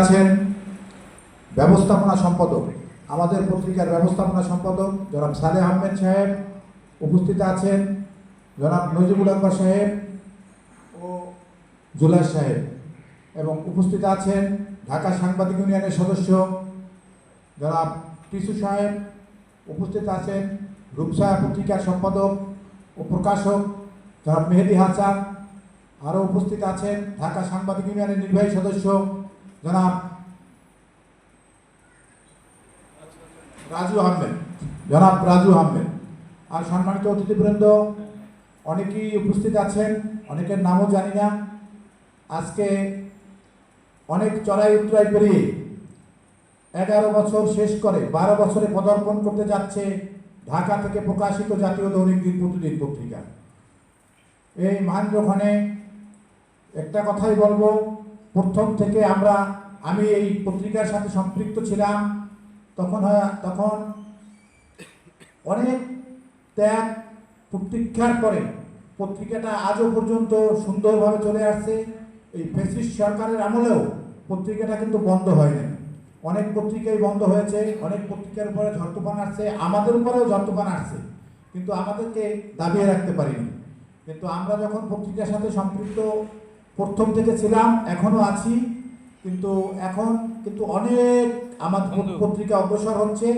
আছেন ব্যবস্থাপনা সম্পাদক, আমাদের পত্রিকার ব্যবস্থাপনা সম্পাদক জনাব সালেহ আহমেদ সাহেব উপস্থিত আছেন, জনাব নজিবুল আকবর সাহেব ও জুলাস সাহেব এবং উপস্থিত আছেন ঢাকা সাংবাদিক ইউনিয়নের সদস্য জনাব টিসু সাহেব, উপস্থিত আছেন রূপসা পত্রিকার সম্পাদক ও প্রকাশক জনাব মেহেদি হাসান, আরও উপস্থিত আছেন ঢাকা সাংবাদিক ইউনিয়নের নির্বাহী সদস্য জনাব রাজু আহমেদ, জনাব রাজু আহমেদ। আর সম্মানিত অতিথিবৃন্দ, অনেকেই উপস্থিত আছেন, অনেকের নামও জানি না। আজকে অনেক চড়াই উত্তরাই পেরিয়ে এগারো বছর শেষ করে বারো বছরে পদার্পণ করতে যাচ্ছে ঢাকা থেকে প্রকাশিত জাতীয় দৈনিক দিন প্রতিদিন পত্রিকা। এই মহেন্দ্রক্ষণে একটা কথাই বলব প্রথম থেকে আমরা, আমি এই পত্রিকার সাথে সম্পৃক্ত ছিলাম। তখন তখন অনেক ত্যাগ প্রতীক্ষার পরে পত্রিকাটা আজও পর্যন্ত সুন্দরভাবে চলে আসছে। এই ফেসিস্ট সরকারের আমলেও পত্রিকাটা কিন্তু বন্ধ হয়নি অনেক পত্রিকাই বন্ধ হয়েছে, অনেক পত্রিকার উপরে ঝড় তুফান আসছে, আমাদের উপরেও ঝড় তুফান আসছে, কিন্তু আমাদেরকে দাবিয়ে রাখতে পারিনি। কিন্তু আমরা যখন পত্রিকার সাথে সম্পৃক্ত প্রথম থেকে ছিলাম এখনও আছি কিন্তু এখন কিন্তু অনেক আমাদের পত্রিকা অগ্রসর হচ্ছে।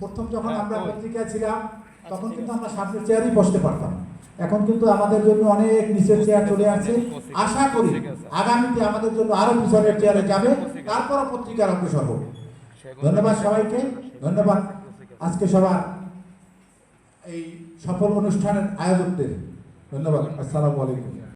প্রথম যখন আমরা পত্রিকায় ছিলাম তখন কিন্তু আমরা সামনের চেয়ারই বসতে পারতাম। এখন কিন্তু আমাদের জন্য অনেক নিচের চেয়ার চলে আসছে। আশা করি আগামীতে আমাদের জন্য আরও পিছনের চেয়ারে যাবে। তারপরও পত্রিকার অগ্রসর হবে ধন্যবাদ সবাইকে। ধন্যবাদ আজকে সবার এই সফল অনুষ্ঠানের আয়োজকদের। ধন্যবাদ। আসসালামু আলাইকুম।